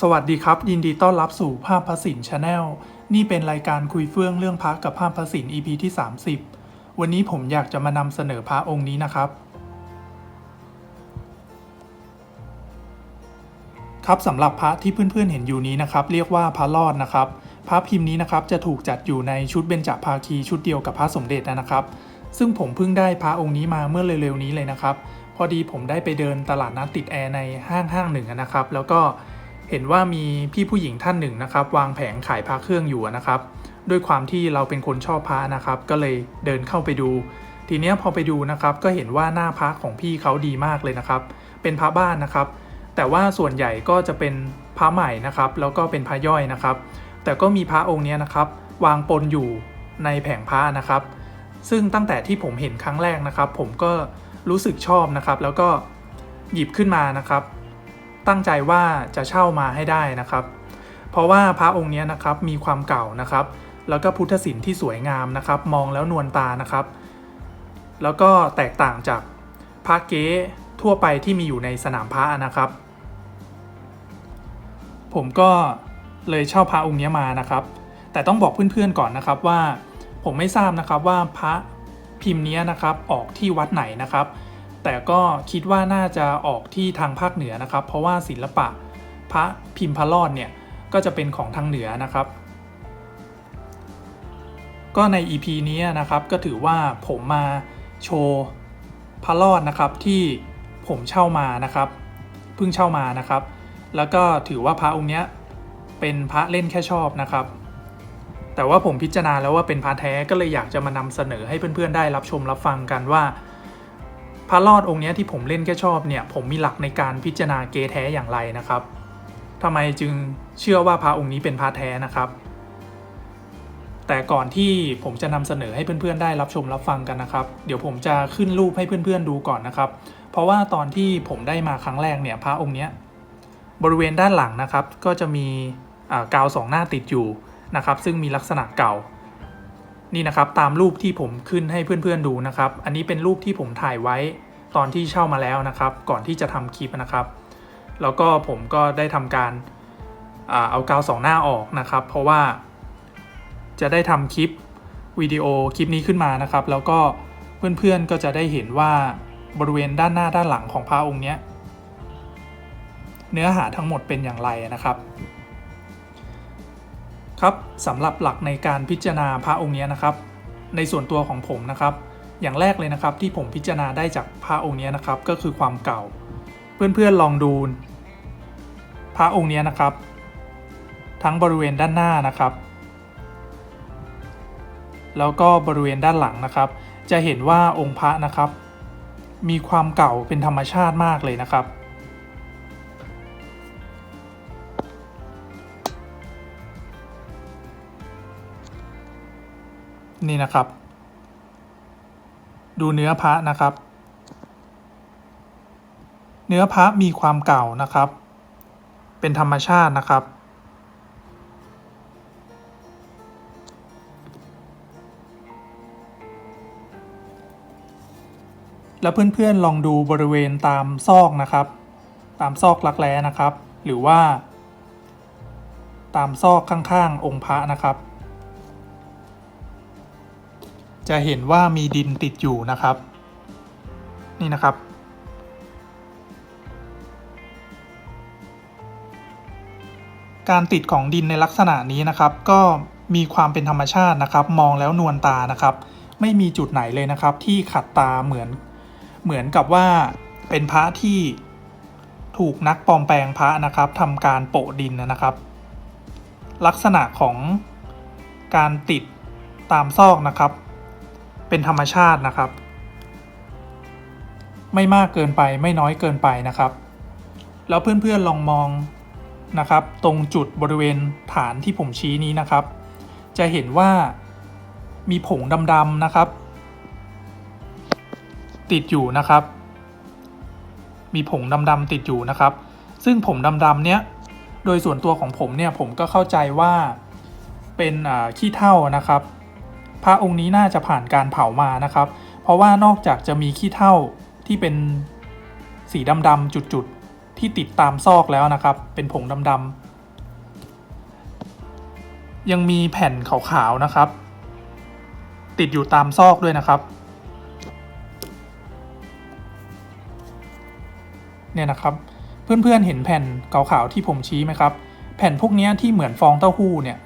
สวัสดีครับ ยินดีต้อนรับสู่ภาพพระสินชาแนลนี่เป็นรายการคุยเฟื่องเรื่องพระกับภาพพระสิน EP ที่ 30 วันนี้ผมอยากจะมานำเสนอพระองค์นี้นะครับ ครับสำหรับพระที่เพื่อนๆเห็นอยู่นี้นะครับ เรียกว่าพระรอดนะครับพระพิมพ์นี้นะครับจะถูกจัดอยู่ในชุดเบญจภาคีชุดเดียวกับพระสมเด็จนะครับ ซึ่งผมเพิ่งได้พระองค์นี้มาเมื่อเร็วๆนี้เลยนะครับ พอดีผมได้ไปเดินตลาดนัดติดแอร์ในห้างห้างหนึ่งนะครับ แล้วก็เเห็นว่ามีพี่ผู้หญิงท่านหนึ่งนะครับ วางแผงขายพระเครื่องอยู่นะครับ ด้วยความที่เราเป็นคนชอบพระนะครับ ก็เลยเดินเข้าไปดู ทีเนี้ยพอไปดูนะครับ ก็เห็นว่าหน้าพระของพี่เขาดีมากเลยนะครับ เป็นพระบ้านนะครับ แต่ว่าส่วนใหญ่ก็จะเป็นพระใหม่นะครับ แล้วก็เป็นพระย่อยนะครับ แต่ก็มีพระองค์เนี้ยนะครับ วางปนอยู่ในแผงพระนะครับ ซึ่งตั้งแต่ที่ผมเห็นครั้งแรกนะครับ ผมก็รู้สึกชอบนะครับ แล้วก็หยิบขึ้นมานะครับ ตั้งใจว่าจะเช่ามาให้ได้นะครับ เพราะว่าพระองค์นี้นะครับมีความเก่านะครับ แล้วก็พุทธศิลป์ที่สวยงามนะครับ มองแล้วนวลตานะครับ แล้วก็แตกต่างจากพระเก๊ทั่วไปที่มีอยู่ในสนามพระนะครับ ผมก็เลยเช่าพระองค์นี้มานะครับ แต่ต้องบอกเพื่อนๆก่อนนะครับว่า ผมไม่ทราบนะครับว่าพระพิมพ์นี้นะครับออกที่วัดไหนนะครับ แต่ก็คิดว่าน่าจะออกที่ทางภาคเหนือนะครับ เพราะว่าศิลปะพระพิมพ์พระรอดเนี่ยก็จะเป็นของทางเหนือนะครับ ก็ใน EP นี้นะครับก็ถือว่าผมมาโชว์พระรอดนะครับที่ผมเช่ามานะครับเพิ่งเช่ามานะครับ แล้วก็ถือว่าพระองค์เนี้ยเป็นพระเล่นแค่ชอบนะครับ แต่ว่าผมพิจารณาแล้วว่าเป็นพระแท้ก็เลยอยากจะมานำเสนอให้เพื่อนๆได้รับชมรับฟังกันว่า พระรอดองค์นี้ที่ผมเล่นแค่ชอบเนี่ยผมมีหลักในการพิจารณาเกแท้อย่างไรนะครับทำไมจึงเชื่อว่าพระองค์นี้เป็นพระแท้นะครับ แต่ก่อนที่ผมจะนำเสนอให้เพื่อนๆได้รับชมรับฟังกันนะครับ เดี๋ยวผมจะขึ้นรูปให้เพื่อนๆดูก่อนนะครับ เพราะว่าตอนที่ผมได้มาครั้งแรกเนี่ยพระองค์นี้บริเวณด้านหลังนะครับ ก็จะมีกาวสองหน้าติดอยู่นะครับ ซึ่งมีลักษณะเก่า นี่นะครับตามรูปที่ผมขึ้นให้เพื่อนๆดูนะครับ อันนี้เป็นรูปที่ผมถ่ายไว้ตอนที่เช่ามาแล้วนะครับ ก่อนที่จะทำคลิปนะครับ แล้วก็ผมก็ได้ทำการอเอากาวสองหน้าออกนะครับ เพราะว่าจะได้ทำคลิปวิดีโอคลิปนี้ขึ้นมานะครับ แล้วก็เพื่อนๆก็จะได้เห็นว่าบริเวณด้านหน้าด้านหลังของพระองค์เนี้ยเนื้อหาทั้งหมดเป็นอย่างไรนะครับ ครับสำหรับหลักในการพิจารณาพระองค์นี้นะครับ ในส่วนตัวของผมนะครับ อย่างแรกเลยนะครับที่ผมพิจารณาได้จากพระองค์นี้นะครับก็คือความเก่า เพื่อนๆลองดูพระองค์นี้นะครับ ทั้งบริเวณด้านหน้านะครับ แล้วก็บริเวณด้านหลังนะครับ จะเห็นว่าองค์พระนะครับ มีความเก่าเป็นธรรมชาติมากเลยนะครับ นี่นะครับ ดูเนื้อพระนะครับ เนื้อพระมีความเก่านะครับ เป็นธรรมชาตินะครับ แล้วเพื่อนๆลองดูบริเวณตามซอกนะครับ ตามซอกรักแร้นะครับ หรือว่า ตามซอกข้างๆองค์พระนะครับ จะเห็นว่ามีดินติดอยู่นะครับ นี่นะครับ การติดของดินในลักษณะนี้นะครับ ก็มีความเป็นธรรมชาตินะครับ มองแล้วนวลตานะครับ ไม่มีจุดไหนเลยนะครับ ที่ขัดตาเหมือนเหมือนกับว่าเป็นพระที่ถูกนักปลอมแปลงพระนะครับทำการโปะดินนะครับ ลักษณะของการติดตามซอกนะครับ เป็นธรรมชาตินะครับ ไม่มากเกินไปไม่น้อยเกินไปนะครับ แล้วเพื่อนๆลองมองนะครับ ตรงจุดบริเวณฐานที่ผมชี้นี้นะครับ จะเห็นว่ามีผงดำๆนะครับ ติดอยู่นะครับ มีผงดำๆติดอยู่นะครับ ซึ่งผงดำๆเนี้ยโดยส่วนตัวของผมเนี่ยผมก็เข้าใจว่าเป็นขี้เถ้านะครับ ระองค์นี้น่าจะผ่านการเผามานะครับ เพราะว่านอกจากจะมีขี้เถ้าที่เป็นสีดำๆจุดๆ ที่ติดตามซอกแล้วนะครับ เป็นผงดำๆยังมีแผ่นขาวๆนะครับ ติดอยู่ตามซอกด้วยนะครับ เนี่ยนะครับ เพื่อนๆเห็นแผ่นขาวๆที่ผมชี้ไหมครับ แผ่นพวกนี้ที่เหมือนฟองเต้าหู้เนี่ย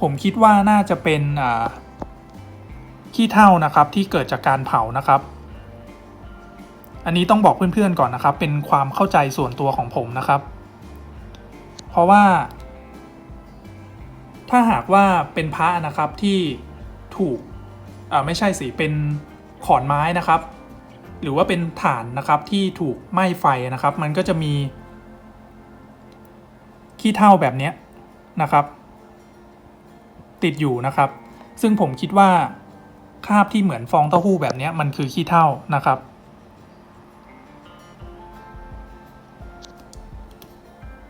ผมคิดว่าน่าจะเป็นขี้เถ้านะครับที่เกิดจากการเผานะครับ อันนี้ต้องบอกเพื่อนๆก่อนนะครับ เป็นความเข้าใจส่วนตัวของผมนะครับ เพราะว่า ถ้าหากว่าเป็นพระนะครับที่ถูกอ่าไม่ใช่สิเป็นขอนไม้นะครับ หรือว่าเป็นฐานนะครับที่ถูกไหม้ไฟนะครับ มันก็จะมีขี้เถ้าแบบนี้นะครับ ติดอยู่นะครับ ซึ่งผมคิดว่าคราบที่เหมือนฟองเต้าหู้แบบนี้มันคือขี้เถ้านะครับ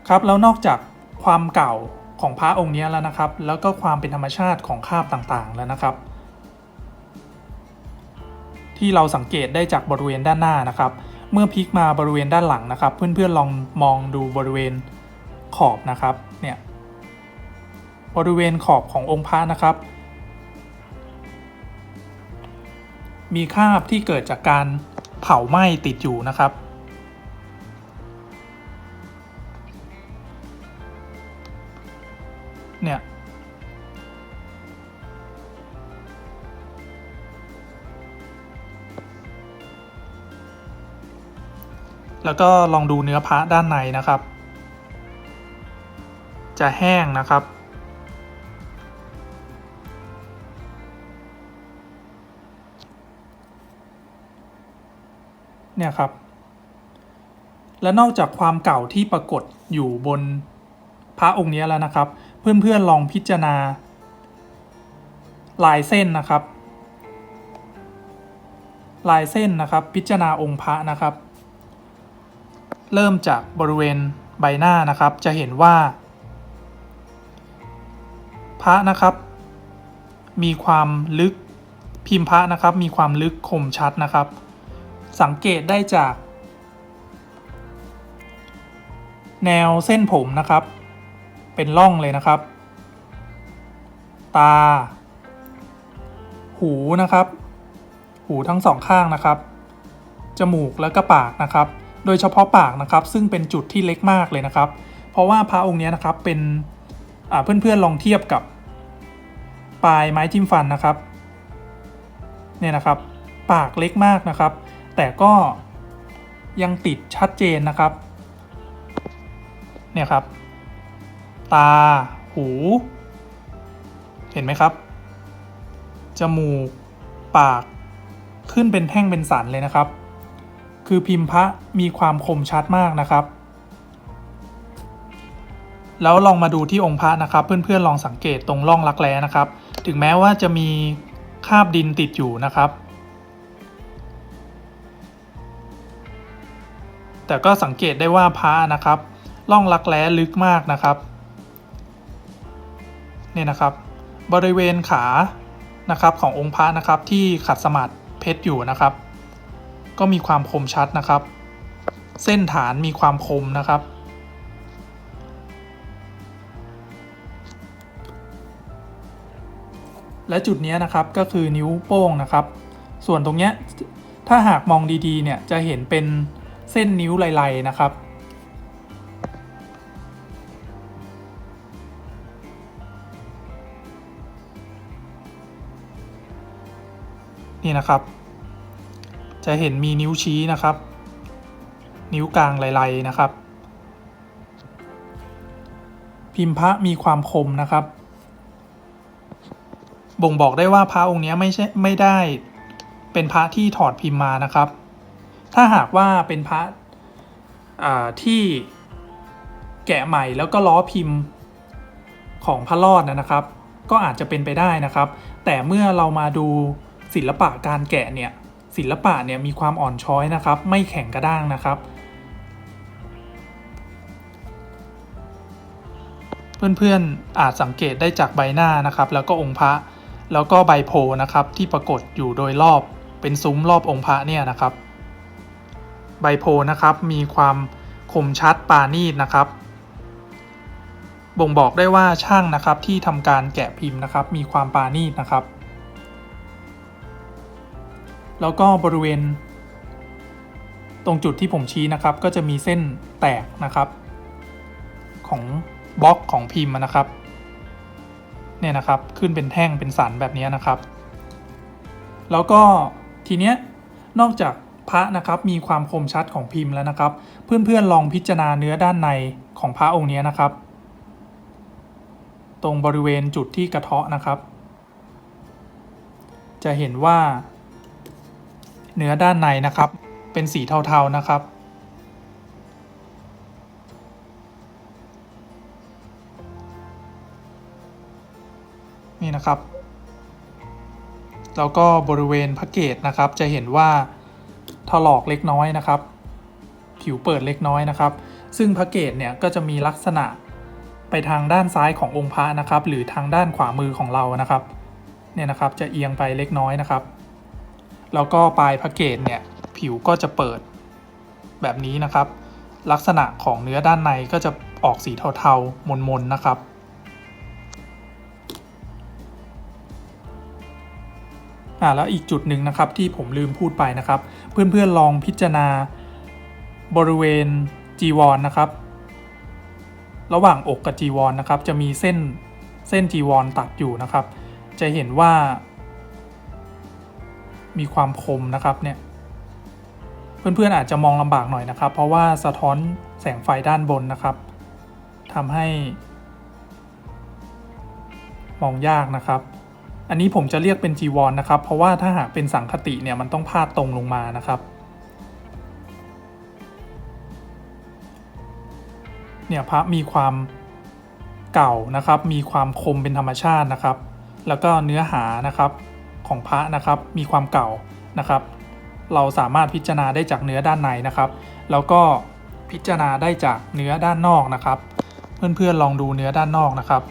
ครับแล้วนอกจากความเก่าของพระองค์นี้แล้วนะครับ แล้วก็ความเป็นธรรมชาติของคราบต่างๆแล้วนะครับ ที่เราสังเกตได้จากบริเวณด้านหน้านะครับ เมื่อพลิกมาบริเวณด้านหลังนะครับ เพื่อนๆลองมองดูบริเวณขอบนะครับ บริเวณขอบขององค์พระนะครับ มีคราบที่เกิดจากการเผาไหม้ติดอยู่นะครับ เนี่ยแล้วก็ลองดูเนื้อพระด้านในนะครับ จะแห้งนะครับ เนี่ยครับ และนอกจากความเก่าที่ปรากฏอยู่บนพระองค์นี้แล้วนะครับ เพื่อนๆลองพิจารณา ลายเส้นนะครับ ลายเส้นนะครับ พิจารณาองค์พระนะครับ เริ่มจากบริเวณใบหน้านะครับ จะเห็นว่า พระนะครับ มีความลึกพิมพ์พระนะครับ มีความลึกคมชัดนะครับ สังเกตได้จาก แนวเส้นผมนะครับ เป็นร่องเลยนะครับ ตา หูนะครับ หูทั้งสองข้างนะครับ จมูกแล้วก็ปากนะครับ โดยเฉพาะปากนะครับ ซึ่งเป็นจุดที่เล็กมากเลยนะครับ เพราะว่าพระองค์นี้นะครับเป็นเพื่อนๆลองเทียบกับ ปลายไม้จิ้มฟันนะครับ เนี่ยนะครับ ปากเล็กมากนะครับ แต่ก็ยังติดชัดเจนนะครับ เนี่ยครับ ตา หู เห็นไหมครับ จมูก ปาก ขึ้นเป็นแท่งเป็นสันเลยนะครับ คือพิมพ์พระมีความคมชัดมากนะครับ แล้วลองมาดูที่องค์พระนะครับ เพื่อนๆลองสังเกตตรงร่องรักแร้นะครับ ถึงแม้ว่าจะมีคาบดินติดอยู่นะครับ แต่ก็สังเกตได้ว่าพระนะครับร่องรักแร้ลึกมากนะครับนี่นะครับ บริเวณขานะครับขององค์พระนะครับที่ขัดสมาธิเพชรอยู่นะครับ ก็มีความคมชัดนะครับ เส้นฐานมีความคมนะครับ และจุดนี้นะครับก็คือนิ้วโป้งนะครับ ส่วนตรงเนี้ยถ้าหากมองดีๆเนี่ยจะเห็นเป็น เส้นนิ้วลายๆนะครับนี่นะครับ จะเห็นมีนิ้วชี้นะครับ นิ้วกลางลายๆนะครับ พิมพ์พระมีความคมนะครับ บ่งบอกได้ว่าพระองค์นี้ไม่ใช่ไม่ได้เป็นพระที่ถอดพิมพ์มานะครับ ถ้าหากว่าเป็นพระที่แกะใหม่แล้วก็ล้อพิมพ์ของพระรอดนะครับ ก็อาจจะเป็นไปได้นะครับ แต่เมื่อเรามาดูศิลปะการแกะเนี่ยศิลปะเนี่ยมีความอ่อนช้อยนะครับ ไม่แข็งกระด้างนะครับ เพื่อนๆอาจสังเกตได้จากใบหน้านะครับ แล้วก็องค์พระแล้วก็ใบโพนะครับที่ปรากฏอยู่โดยรอบเป็นซุ้มรอบองค์พระเนี่ยนะครับ ใบโพนะครับ มีความคมชัดปาณีตนะครับ บ่งบอกได้ว่าช่างนะครับที่ทำการแกะพิมพ์นะครับ มีความปาณีตนะครับ แล้วก็บริเวณ ตรงจุดที่ผมชี้นะครับ ก็จะมีเส้นแตกนะครับ ของบล็อกของพิมพ์นะครับเนี่ยนะครับขึ้นเป็นแท่งเป็นสันแบบนี้นะครับ แล้วก็ทีเนี้ยนอกจาก พระนะครับมีความคมชัดของพิมพ์แล้วนะครับ เพื่อนๆลองพิจารณาเนื้อด้านในของพระองค์นี้นะครับ ตรงบริเวณจุดที่กระเทาะนะครับ จะเห็นว่า เนื้อด้านในนะครับ เป็นสีเทาๆนะครับนี่นะครับ แล้วก็บริเวณพระเกตนะครับจะเห็นว่า ถลอกเล็กน้อยนะครับ ผิวเปิดเล็กน้อยนะครับ ซึ่งพระเกตเนี่ยก็จะมีลักษณะไปทางด้านซ้ายขององค์พระนะครับ หรือทางด้านขวามือของเรานะครับเนี่ยนะครับจะเอียงไปเล็กน้อยนะครับ แล้วก็ปลายพระเกตเนี่ยผิวก็จะเปิดแบบนี้นะครับ ลักษณะของเนื้อด้านในก็จะออกสีเทาๆมนๆนะครับ อ่าแล้วอีกจุดหนึ่งนะครับที่ผมลืมพูดไปนะครับ เพื่อนๆลองพิจารณาบริเวณจีวรนนะครับ ระหว่างอกกับจีวรนนะครับ จะมีเส้นเส้นจีวรตัดอยู่นะครับ จะเห็นว่า มีความคมนะครับเนี่ยเพื่อนๆอาจจะมองลำบากหน่อยนะครับ เพราะว่าสะท้อนแสงไฟด้านบนนะครับทำให้ มองยากนะครับ อันนี้ผมจะเรียกเป็นจีวรนนะครับ เพราะว่าถ้าหากเป็นสังคติเนี่ยมันต้องพาดตรงลงมานะครับเนี่ยพระมีความเก่านะครับ มีความคมเป็นธรรมชาตินะครับ แล้วก็เนื้อหานะครับของพระนะครับ มีความเก่านะครับ เราสามารถพิจารณาได้จากเนื้อด้านในนะครับ แล้วก็พิจารณาได้จากเนื้อด้านนอกนะครับ เพื่อนๆลองดูเนื้อด้านนอกนะครับ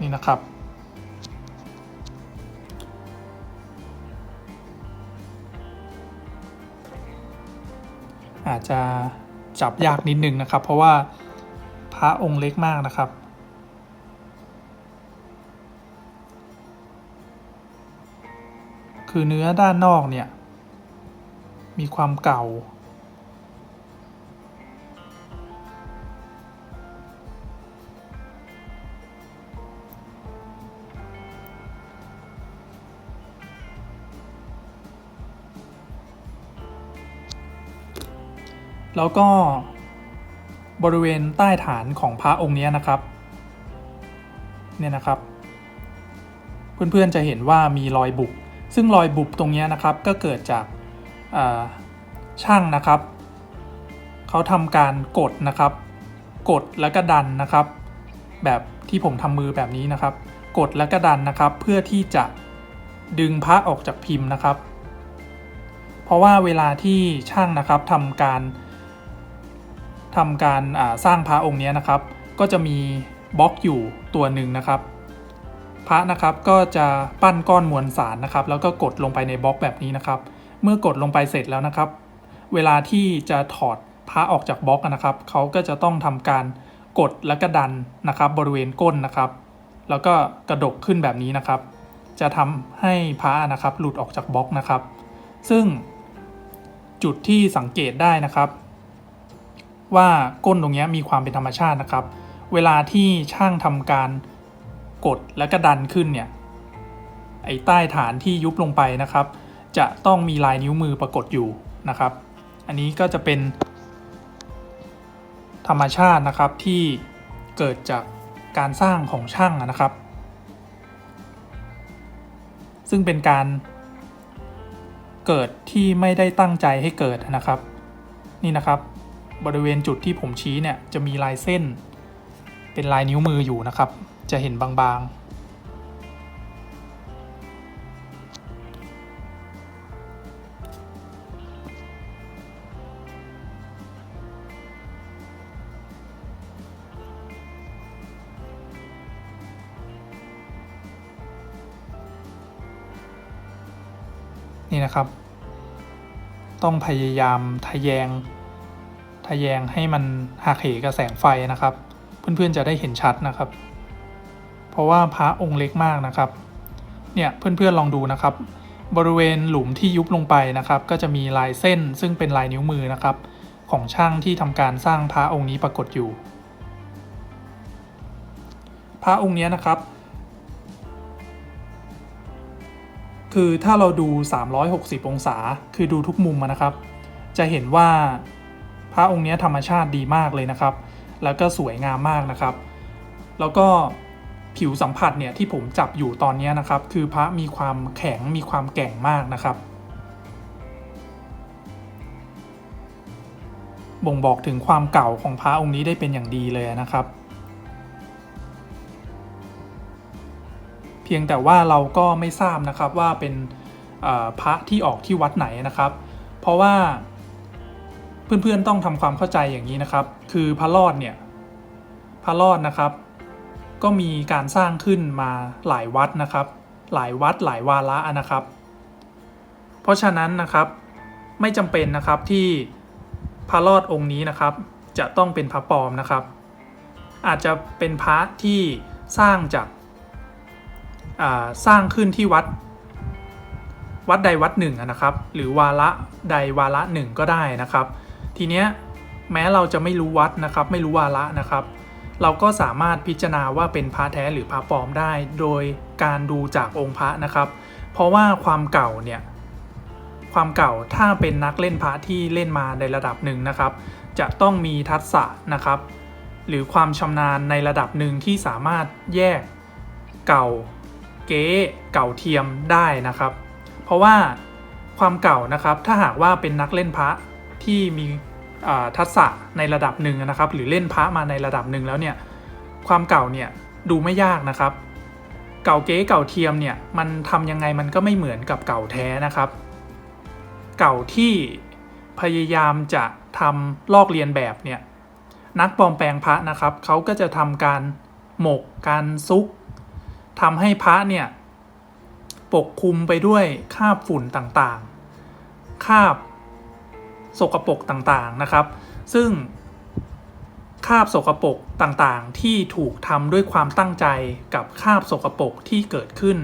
นี่นะครับ อาจจะจับยากนิดนึงนะครับ เพราะว่าพระองค์เล็กมากนะครับ คือเนื้อด้านนอกเนี่ย มีความเก่า แล้วก็บริเวณใต้ฐานของพระองค์นี้นะครับ เนี่ยนะครับ เพื่อนๆจะเห็นว่ามีรอยบุบ ซึ่งรอยบุบตรงนี้นะครับก็เกิดจากช่างนะครับ เขาทำการกดนะครับ กดแล้วก็ดันนะครับ แบบที่ผมทำมือแบบนี้นะครับ กดแล้วก็ดันนะครับ เพื่อที่จะดึงพระออกจากพิมพ์นะครับ เพราะว่าเวลาที่ช่างนะครับทำการ ทำการสร้างพระองค์นี้นะครับ ก็จะมีบล็อกอยู่ตัวหนึ่งนะครับ พระนะครับก็จะปั้นก้อนมวลสารนะครับ แล้วก็กดลงไปในบล็อกแบบนี้นะครับ เมื่อกดลงไปเสร็จแล้วนะครับ เวลาที่จะถอดพระออกจากบล็อกนะครับเขาก็จะต้องทำการกดและก็ดันนะครับ บริเวณก้นนะครับ แล้วก็กระดกขึ้นแบบนี้นะครับ จะทำให้พระนะครับหลุดออกจากบล็อกนะครับ ซึ่งจุดที่สังเกตได้นะครับ ว่าก้นตรงนี้มีความเป็นธรรมชาตินะครับ เวลาที่ช่างทำการกดและก็ดันขึ้นเนี่ยไอ้ใต้ฐานที่ยุบลงไปนะครับ จะต้องมีลายนิ้วมือปรากฏอยู่นะครับ อันนี้ก็จะเป็นธรรมชาตินะครับที่เกิดจากการสร้างของช่างนะครับ ซึ่งเป็นการเกิดที่ไม่ได้ตั้งใจให้เกิดนะครับ นี่นะครับ บริเวณจุดที่ผมชี้เนี่ยจะมีลายเส้น เป็นลายนิ้วมืออยู่นะครับ จะเห็นบางๆนี่นะครับ ต้องพยายามทะแยง ทแยงให้มันหักเหกับแสงไฟนะครับ เพื่อนๆจะได้เห็นชัดนะครับ เพราะว่าพระองค์เล็กมากนะครับ เนี่ยเพื่อนๆลองดูนะครับ บริเวณหลุมที่ยุบลงไปนะครับ ก็จะมีลายเส้นซึ่งเป็นลายนิ้วมือนะครับ ของช่างที่ทำการสร้างพระองค์นี้ปรากฏอยู่ พระองค์นี้นะครับคือถ้าเราดู 360 องศา คือดูทุกมุมนะครับ จะเห็นว่า พระองค์นี้ธรรมชาติดีมากเลยนะครับ แล้วก็สวยงามมากนะครับ แล้วก็ผิวสัมผัสเนี่ยที่ผมจับอยู่ตอนนี้นะครับ คือพระมีความแข็งมีความแก่งมากนะครับ บ่งบอกถึงความเก่าของพระองค์นี้ได้เป็นอย่างดีเลยนะครับ เพียงแต่ว่าเราก็ไม่ทราบนะครับว่าเป็นพระที่ออกที่วัดไหนนะครับ เพราะว่า เพื่อนๆต้องทำความเข้าใจอย่างนี้นะครับ คือพระรอดเนี่ยพระรอดนะครับ ก็มีการสร้างขึ้นมาหลายวัดนะครับ หลายวัดหลายวาระนะครับ เพราะฉะนั้นนะครับไม่จำเป็นนะครับที่พระรอดองค์นี้นะครับ จะต้องเป็นพระปลอมนะครับ อาจจะเป็นพระที่สร้างจากาสร้างขึ้นที่วัด วัดใดวัดหนึ่งนะครับ หรือวาระใดวาระหนึ่งก็ได้นะครับ ทีเนี้ยแม้เราจะไม่รู้วัดนะครับ ไม่รู้วาระนะครับ เราก็สามารถพิจารณาว่าเป็นพระแท้หรือพระปลอมได้ โดยการดูจากองค์พระนะครับ เพราะว่าความเก่าเนี่ยความเก่าถ้าเป็นนักเล่นพระที่เล่นมาในระดับหนึ่งนะครับ จะต้องมีทักษะนะครับ หรือความชำนาญในระดับหนึ่งที่สามารถแยกเก่าเก๊เก่าเทียมได้นะครับ เพราะว่าความเก่านะครับถ้าหากว่าเป็นนักเล่นพระ ที่มีทักษะในระดับหนึ่งนะครับ หรือเล่นพระมาในระดับหนึ่งแล้วเนี่ยความเก่าเนี่ยดูไม่ยากนะครับ เก่าเก๊เก่าเทียมเนี่ยมันทำยังไงมันก็ไม่เหมือนกับเก่าแท้นะครับ เก่าที่พยายามจะทำลอกเลียนแบบเนี่ยนักปลอมแปลงพระนะครับเขาก็จะทำการหมกการซุกทำให้พระเนี่ยปกคลุมไปด้วยคราบฝุ่นต่างๆคราบ สกปรกต่างๆนะครับ ซึ่งคาบสกปรกต่างๆ ที่ถูกทำด้วยความตั้งใจกับคาบสกปรกที่เกิดขึ้น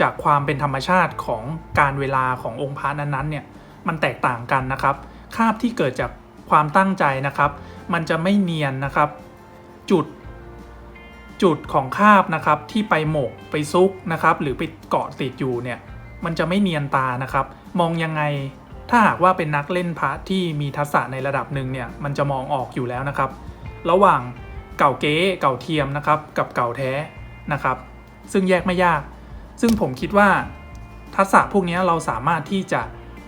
จากความเป็นธรรมชาติของการเวลาขององค์พระนั้นๆเนี่ยมันแตกต่างกันนะครับคาบที่เกิดจากความตั้งใจนะครับ มันจะไม่เนียนนะครับ จุด จุดของคาบนะครับที่ไปหมกไปซุกนะครับ หรือไปเกาะติดอยู่เนี่ยมันจะไม่เนียนตานะครับ มองยังไง ถ้าหากว่าเป็นนักเล่นพระที่มีทักษะในระดับหนึ่งเนี่ยมันจะมองออกอยู่แล้วนะครับ ระหว่างเก่าเก๊เก่าเทียมนะครับกับเก่าแท้นะครับ ซึ่งแยกไม่ยาก ซึ่งผมคิดว่าทักษะพวกนี้เราสามารถที่จะ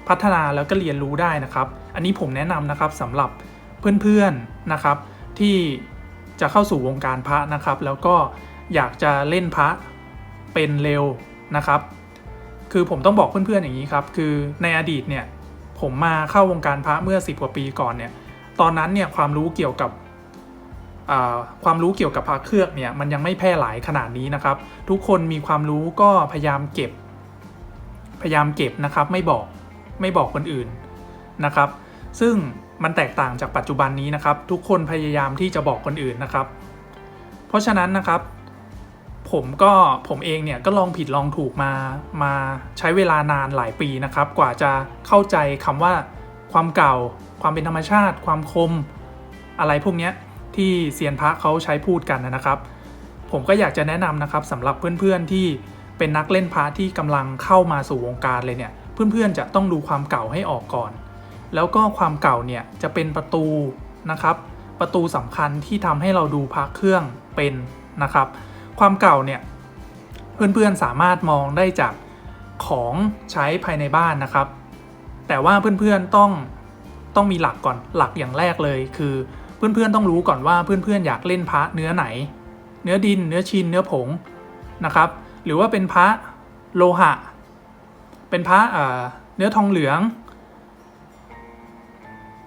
พัฒนาแล้วก็เรียนรู้ได้นะครับ อันนี้ผมแนะนำนะครับสำหรับเพื่อนๆนะครับ ที่จะเข้าสู่วงการพระนะครับ แล้วก็อยากจะเล่นพระเป็นเร็วนะครับ คือผมต้องบอกเพื่อนๆอย่างนี้ครับ คือในอดีตเนี่ย ผมมาเข้าวงการพระเมื่อ 10 กว่าปีก่อนเนี่ย ตอนนั้นเนี่ยความรู้เกี่ยวกับความรู้เกี่ยวกับพระเครื่องเนี่ยมันยังไม่แพร่หลายขนาดนี้นะครับ ทุกคนมีความรู้ก็พยายามเก็บ พยายามเก็บนะครับ ไม่บอกไม่บอกคนอื่นนะครับ ซึ่งมันแตกต่างจากปัจจุบันนี้นะครับ ทุกคนพยายามที่จะบอกคนอื่นนะครับ เพราะฉะนั้นนะครับ ผมก็ผมเองเนี่ยก็ลองผิดลองถูกมามาใช้เวลานานหลายปีนะครับ กว่าจะเข้าใจคำว่าความเก่า ความเป็นธรรมชาติ ความคม อะไรพวกนี้ที่เซียนพระเขาใช้พูดกันนะครับ ผมก็อยากจะแนะนำนะครับสำหรับเพื่อนๆที่เป็นนักเล่นพระที่กำลังเข้ามาสู่วงการเลยเนี่ยเพื่อนๆจะต้องดูความเก่าให้ออกก่อน แล้วก็ความเก่าเนี่ยจะเป็นประตูนะครับ ประตูสำคัญที่ทำให้เราดูพระเครื่องเป็นนะครับ ความเก่าเนี่ยเพื่อนๆสามารถมองได้จากของใช้ภายในบ้านนะครับ แต่ว่าเพื่อนๆต้องต้องมีหลักก่อนหลักอย่างแรกเลย คือเพื่อนๆต้องรู้ก่อนว่าเพื่อนๆอยากเล่นพระเนื้อไหน เนื้อดิน เนื้อชินเนื้อผงนะครับ หรือว่าเป็นพระโลหะ เป็นพระเนื้อทองเหลือง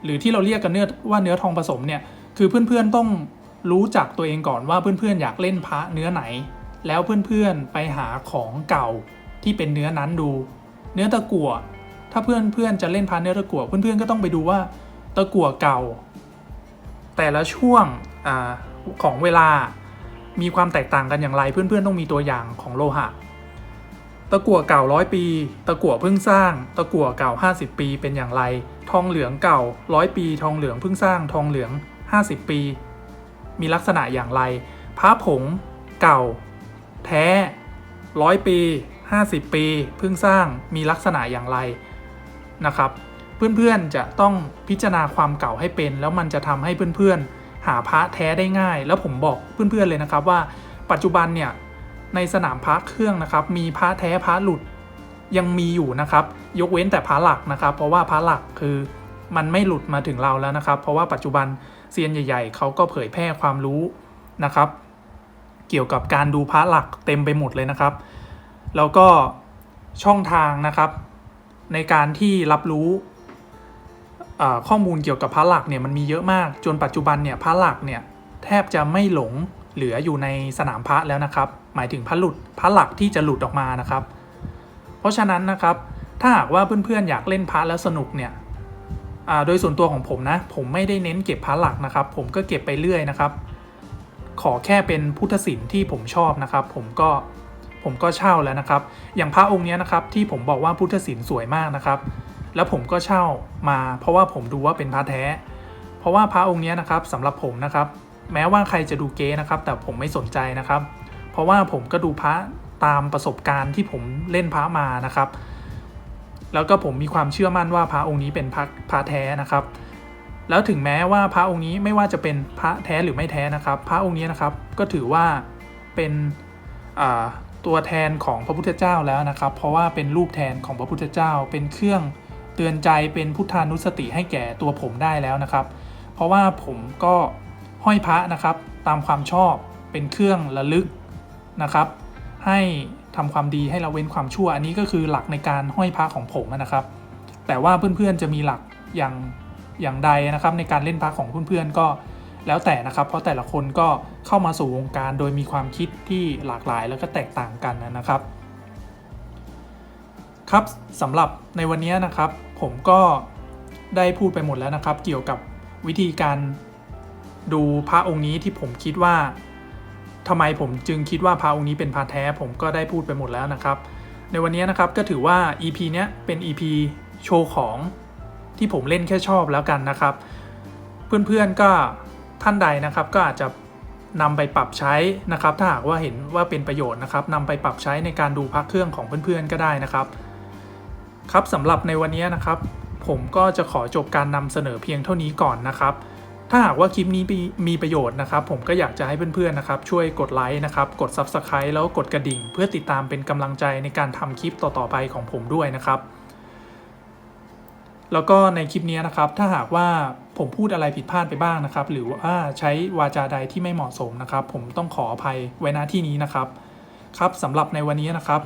หรือที่เราเรียกกันเนื้อว่าเนื้อทองผสมเนี่ยคือเพื่อนๆต้อง รู้จักตัวเองก่อนว่าเพื่อนๆอยากเล่นพระเนื้อไหน แล้วเพื่อนๆไปหาของเก่าที่เป็นเนื้อนั้นดู เนื้อตะกั่วถ้าเพื่อนเพื่อนจะเล่นพระเนื้อตะกั่วเพื่อนๆก็ต้องไปดูว่าตะกั่วเก่า แต่ละช่วงอของเวลามีความแตกต่างกันอย่างไรเพื่อนๆต้องมีตัวอย่างของโลหะ ตะกั่วเก่าร้อยปี ตะกั่วเพิ่งสร้าง ตะกั่วเก่า 50 ปีเป็นอย่างไร ทองเหลืองเก่าร้อยปี ทองเหลืองเพิ่งสร้าง ทองเหลือง 50 ปี มีลักษณะอย่างไร พระผงเก่า แท้ร้อยปี 50 ปีเพิ่งสร้างมีลักษณะอย่างไรนะครับ เพื่อนๆจะต้องพิจารณาความเก่าให้เป็น แล้วมันจะทำให้เพื่อนๆ หาพระแท้ได้ง่าย แล้วผมบอกเพื่อนๆเลยนะครับว่าปัจจุบันเนี่ยในสนามพระเครื่องนะครับ มีพระแท้พระหลุดยังมีอยู่นะครับ ยกเว้นแต่พระหลักนะครับ เพราะว่าพระหลักคือมันไม่หลุดมาถึงเราแล้วนะครับ เพราะว่าปัจจุบัน เซียนใหญ่ๆเขาก็เผยแพร่ความรู้นะครับ เกี่ยวกับการดูพระหลักเต็มไปหมดเลยนะครับ แล้วก็ช่องทางนะครับ ในการที่รับรู้ข้อมูลเกี่ยวกับพระหลักเนี่ยมันมีเยอะมากจนปัจจุบันเนี่ยพระหลักเนี่ยแทบจะไม่หลงเหลืออยู่ในสนามพระแล้วนะครับ หมายถึงพระหลุดพระหลักที่จะหลุดออกมานะครับ เพราะฉะนั้นนะครับถ้าหากว่าเพื่อนๆอยากเล่นพระแล้วสนุกเนี่ย โดยส่วนตัวของผมนะ ผมไม่ได้เน้นเก็บพระหลักนะครับ ผมก็เก็บไปเรื่อยนะครับ ขอแค่เป็นพุทธศิลป์ที่ผมชอบนะครับ ผมก็ผมก็เช่าแล้วนะครับ อย่างพระองค์นี้นะครับที่ผมบอกว่าพุทธศิลป์สวยมากนะครับ แล้วผมก็เช่ามา เพราะว่าผมดูว่าเป็นพระแท้ เพราะว่าพระองค์นี้นะครับสำหรับผมนะครับ แม้ว่าใครจะดูเก๊นะครับ แต่ผมไม่สนใจนะครับ เพราะว่าผมก็ดูพระตามประสบการณ์ที่ผมเล่นพระมานะครับ แล้วก็ผมมีความเชื่อมั่นว่าพระองค์นี้เป็นพระพระแท้นะครับ แล้วถึงแม้ว่าพระองค์นี้ไม่ว่าจะเป็นพระแท้หรือไม่แท้นะครับ พระองค์นี้นะครับก็ถือว่าเป็นตัวแทนของพระพุทธเจ้าแล้วนะครับ เพราะว่าเป็นรูปแทนของพระพุทธเจ้า เป็นเครื่องเตือนใจเป็นพุทธานุสติให้แก่ตัวผมได้แล้วนะครับ เพราะว่าผมก็ห้อยพระนะครับตามความชอบเป็นเครื่องระลึกนะครับ ให้ ทำความดีให้เราเว้นความชั่ว อันนี้ก็คือหลักในการห้อยพระของผมนะครับ แต่ว่าเพื่อนๆจะมีหลักอย่างอย่างใดนะครับในการเล่นพระของเพื่อนๆก็แล้วแต่นะครับ เพราะแต่ละคนก็เข้ามาสู่วงการโดยมีความคิดที่หลากหลายแล้วก็แตกต่างกันนะครับ ครับสำหรับในวันนี้นะครับ ผมก็ได้พูดไปหมดแล้วนะครับ เกี่ยวกับวิธีการดูพระองค์นี้ที่ผมคิดว่า ทำไมผมจึงคิดว่าพระองค์นี้เป็นพระแท้ผมก็ได้พูดไปหมดแล้วนะครับ ในวันนี้นะครับก็ถือว่า EP เนี้ยเป็น EP โชว์ของที่ผมเล่นแค่ชอบแล้วกันนะครับ เพื่อนๆก็ท่านใดนะครับก็อาจจะนำไปปรับใช้นะครับ ถ้าหากว่าเห็นว่าเป็นประโยชน์นะครับนำไปปรับใช้ในการดูพักเครื่องของเพื่อนๆก็ได้นะครับ ครับสำหรับในวันนี้นะครับ ผมก็จะขอจบการนำเสนอเพียงเท่านี้ก่อนนะครับ ถ้าหากว่าคลิปนี้มีประโยชน์นะครับ ผมก็อยากจะให้เพื่อนๆนะครับช่วยกดไลค์นะครับกด Subscribe แล้วกดกระดิ่ง เพื่อติดตามเป็นกำลังใจในการทำคลิปต่อๆไปของผมด้วยนะครับ แล้วก็ในคลิปนี้นะครับถ้าหากว่าผมพูดอะไรผิดพลาดไปบ้างนะครับ หรือว่าใช้วาจาใดที่ไม่เหมาะสมนะครับ ผมต้องขออภัยไว้ณที่นี้นะครับ ครับสำหรับในวันนี้นะครับ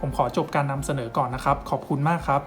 ผมขอจบการนำเสนอก่อนนะครับ ขอบคุณมากครับ